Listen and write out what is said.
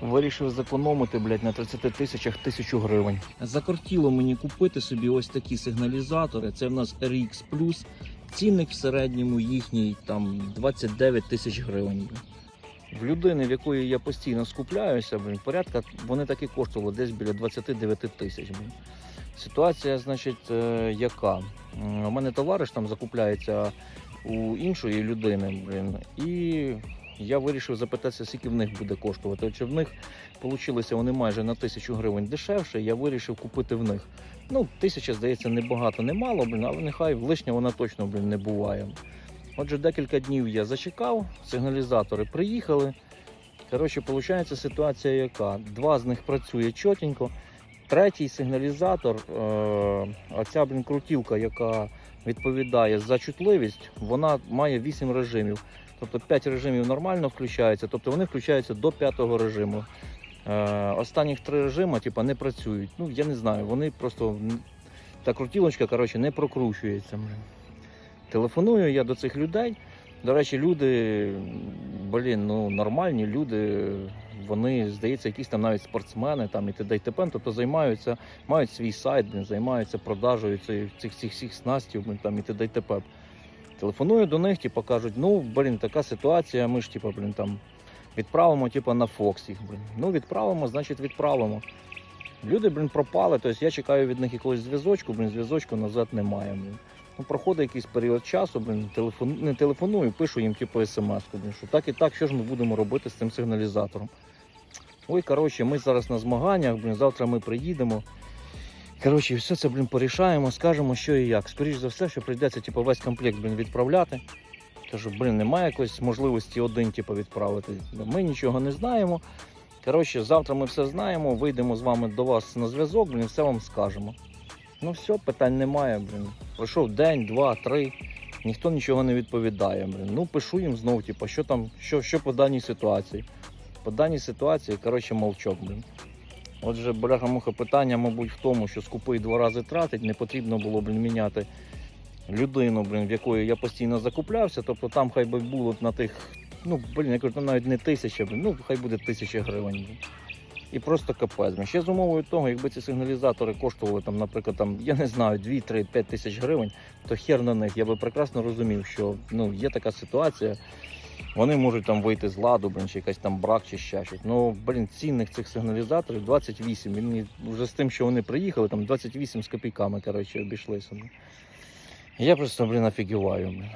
Вирішив зекономити, блядь, на 30 тисячах тисячу гривень. Закортіло мені купити собі ось такі сигналізатори. Це в нас RX Цінник в середньому їхній там 29 тисяч гривень. В людини, в якої я постійно скупляюся, блін, порядка вони так і коштували десь біля 29 тисяч. Ситуація, значить, е, яка? У мене товариш там закупляється у іншої людини, блін, і я вирішив запитатися, скільки в них буде коштувати. Чи в них вийшло вони майже на тисячу гривень дешевше, я вирішив купити в них. Ну, тисяча, здається, не багато, не мало, блін, але нехай лишня вона точно блін, не буває. Отже, декілька днів я зачекав, сигналізатори приїхали. Коротше, виходить ситуація яка? Два з них працює чотенько. Третій сигналізатор, е, оця блін, крутілка, яка відповідає за чутливість, вона має 8 режимів. Тобто 5 режимів нормально включаються, тобто вони включаються до п'ятого режиму. Е, останніх три режими типу, не працюють. Ну, я не знаю, вони просто. Та крутілочка коротше, не прокручується. Телефоную я до цих людей. До речі, люди, блін, ну нормальні люди, вони, здається, якісь там навіть спортсмени там і т.д. і т.п. Тобто займаються, мають свій сайт, блін, займаються продажею цих всіх всіх снастів, блін, там і т.д. і т.п. Телефоную до них, типу, кажуть, ну, блін, така ситуація, ми ж, типу, блін, там відправимо, типу, на Фокс їх, блін. Ну, відправимо, значить, відправимо. Люди, блін, пропали, тобто я чекаю від них якогось зв'язочку, блін, зв'язочку назад немає. Блін. Ну, проходить якийсь період часу, блін, телефон... не телефоную, пишу їм, типу, смс-ку, блін, що так і так, що ж ми будемо робити з цим сигналізатором. Ой, коротше, ми зараз на змаганнях, блін, завтра ми приїдемо. Коротше, все це, блін, порішаємо, скажемо, що і як. Скоріше за все, що прийдеться, типу, весь комплект, блін, відправляти. Кажу, блін, немає якоїсь можливості один, типу, відправити. Ми нічого не знаємо. Коротше, завтра ми все знаємо, вийдемо з вами до вас на зв'язок, блін, все вам скажемо. Ну все, питань немає, блін. Пройшов день, два, три. Ніхто нічого не відповідає. Блін. Ну, пишу їм знов, типу, що там, що, що по даній ситуації. По даній ситуації, коротше, молчок, блін. Отже, бляха-муха, питання, мабуть, в тому, що скупий два рази тратить, не потрібно було блін, міняти людину, блін, в якої я постійно закуплявся. Тобто там хай би було на тих, ну, блін, я кажу, навіть не тисяча, блін, ну хай буде тисяча гривень. Блін. І просто капець. Ще з умовою того, якби ці сигналізатори коштували, там, наприклад, там, я не знаю, 2, 3, 5 тисяч гривень, то хер на них. Я би прекрасно розумів, що ну, є така ситуація. Вони можуть там вийти з ладу, блін, чи якась там брак, чи ще щось. Ну, блін, цінних цих сигналізаторів 28. Він вже з тим, що вони приїхали, там 28 з копійками, коротше, обійшлися. ну. Я просто, блін, офігіваю, блін.